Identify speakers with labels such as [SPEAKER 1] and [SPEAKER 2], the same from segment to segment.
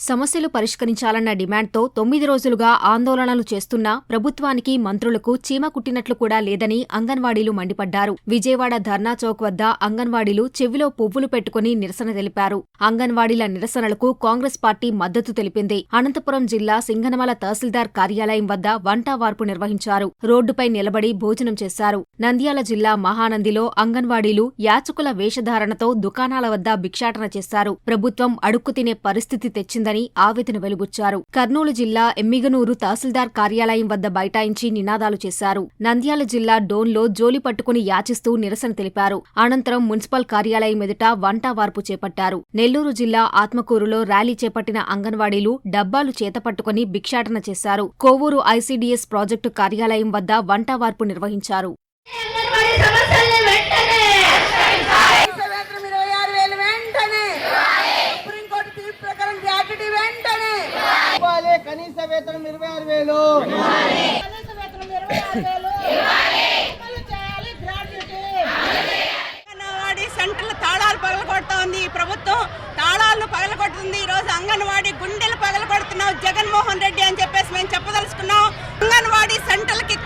[SPEAKER 1] సమస్యలు పరిష్కరించాలన్న డిమాండ్తో తొమ్మిది రోజులుగా ఆందోళనలు చేస్తున్న ప్రభుత్వానికి మంత్రులకు చీమ కుట్టినట్లు కూడా లేదని అంగన్వాడీలు మండిపడ్డారు. విజయవాడ ధర్నా చౌక్ వద్ద అంగన్వాడీలు చెవిలో పువ్వులు పెట్టుకుని నిరసన తెలిపారు. అంగన్వాడీల నిరసనలకు కాంగ్రెస్ పార్టీ మద్దతు తెలిపింది. అనంతపురం జిల్లా సింగనమల తహసీల్దార్ కార్యాలయం వద్ద వంటా వార్పు నిర్వహించారు. రోడ్డుపై నిలబడి భోజనం చేశారు. నంద్యాల జిల్లా మహానందిలో అంగన్వాడీలు యాచకుల వేషధారణతో దుకాణాల వద్ద భిక్షాటన చేశారు. ప్రభుత్వం అడుక్కు తినే పరిస్థితి తెచ్చిందని ఆవేదన వెలుబుచ్చారు కర్నూలు జిల్లా ఎమ్మిగనూరు తహసీల్దార్ కార్యాలయం వద్ద బైఠాయించి నినాదాలు చేశారు. నంద్యాల జిల్లా డోన్లో జోలి పట్టుకుని యాచిస్తూ నిరసన తెలిపారు. అనంతరం మున్సిపల్ కార్యాలయం ఎదుట వంటా వార్పు చేపట్టారు. నెల్లూరు జిల్లా ఆత్మకూరులో ర్యాలీ చేపట్టిన అంగన్వాడీలు డబ్బాలు చేతపట్టుకుని భిక్షాటన చేశారు. కోవూరు ఐసీడీఎస్ ప్రాజెక్టు కార్యాలయం వద్ద వంటా వార్పు నిర్వహించారు
[SPEAKER 2] అంగన్వాడీ సమస్యల్ని వెంటనే
[SPEAKER 3] కనీస వేతనం ఇరవై ఆరు వేలు వెంటనే సుప్రీంకోర్టు తీర్పు ప్రకారం గ్రాట్యుటీ వెంటనే ఇవ్వాలి కనీస వేతనం ఇరవై ఆరు వేలు. కనీస వేతనం ఇరవై ఆరు వేలు. అమలు చేయాలి గ్రాట్యుటీ
[SPEAKER 4] అంగన్వాడీ సెంటర్ల తాళాలు పగలగొడుతోంది ఈ ప్రభుత్వం. తాళాలను పగలగొడుతుంది. ఈ రోజు అంగన్వాడీ గుండెలు పగలగొడుతున్నావు జగన్మోహన్ రెడ్డి అని చెప్పేసి మేము చెప్పదలుచుకున్నాం. అంగన్వాడీ సెంటర్లకి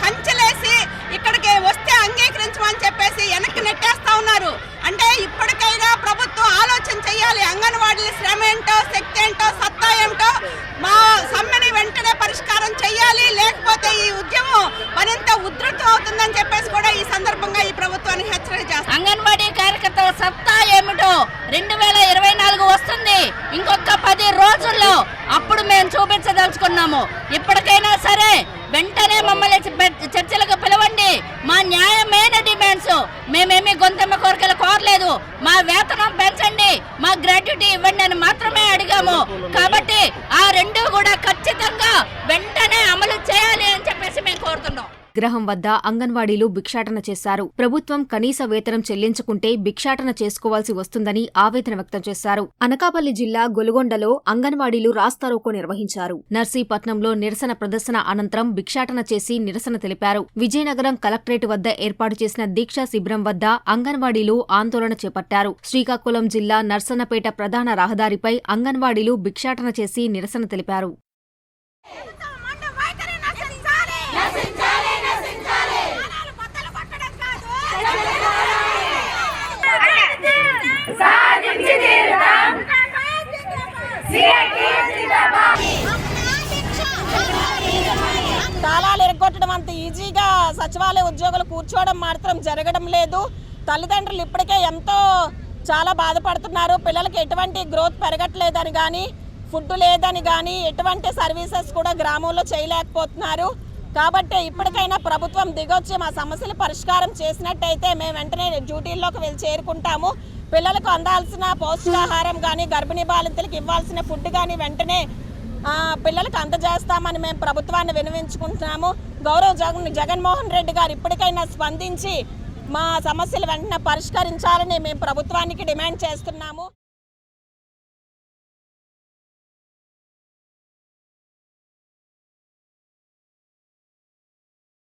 [SPEAKER 4] ఏమిటో
[SPEAKER 2] రెండు వేల ఇరవై నాలుగు వస్తుంది. ఇంకొక పది రోజుల్లో అప్పుడు మేము చూపించదలుచుకున్నాము. ఇప్పటికైనా సరే వెంటనే మమ్మల్ని చర్చలకు పిలవండి. మా న్యాయమైన డిమాండ్స్. మేమేమి గొంతెమ్మ కోరికలు కోరలేదు. మా వేతనం పెంచండి. మా గ్రాట్యుటీ ఇవ్వండి అని మాత్రమే అడిగాము. కాబట్టి ఆ
[SPEAKER 1] గ్రహం వద్ద అంగన్వాడీలు భిక్షాటన చేశారు. ప్రభుత్వం కనీస వేతనం చెల్లించుకుంటే భిక్షాటన చేసుకోవాల్సి వస్తుందని ఆవేదన వ్యక్తం చేశారు. అనకాపల్లి జిల్లా గొలుగొండలో అంగన్వాడీలు రాస్తారోకో నిర్వహించారు. నర్సీపట్నంలో నిరసన ప్రదర్శన అనంతరం భిక్షాటన చేసి నిరసన తెలిపారు. విజయనగరం కలెక్టరేట్ వద్ద ఏర్పాటు చేసిన దీక్షా శిబిరం వద్ద అంగన్వాడీలు ఆందోళన చేపట్టారు. శ్రీకాకుళం జిల్లా నర్సన్నపేట ప్రధాన రహదారిపై అంగన్వాడీలు భిక్షాటన చేసి నిరసన తెలిపారు.
[SPEAKER 4] తాళాలు అంత ఈజీగా సచివాలయ ఉద్యోగులు కూర్చోవడం మాత్రం జరగడం లేదు. తల్లిదండ్రులు ఇప్పటికే ఎంతో చాలా బాధపడుతున్నారు. పిల్లలకి ఎటువంటి గ్రోత్ పెరగట్లేదని కానీ ఫుడ్ లేదని కానీ ఎటువంటి సర్వీసెస్ కూడా గ్రామంలో చేయలేకపోతున్నారు. కాబట్టి ఇప్పటికైనా ప్రభుత్వం దిగొచ్చి మా సమస్యలు పరిష్కారం చేసినట్టయితే మేము వెంటనే డ్యూటీల్లోకి వెళ్ళి చేరుకుంటాము. పిల్లలకు అందాల్సిన పౌష్టికాహారం కానీ గర్భిణీ బాలింతలకు ఇవ్వాల్సిన ఫుడ్ కానీ వెంటనే పిల్లలకు అందజేస్తామని మేము ప్రభుత్వాన్ని వినవించుకుంటున్నాము. గౌరవ జగన్ జగన్మోహన్ రెడ్డి గారు ఇప్పటికైనా స్పందించి మా సమస్యలు వెంటనే పరిష్కరించాలని మేము ప్రభుత్వానికి డిమాండ్ చేస్తున్నాము.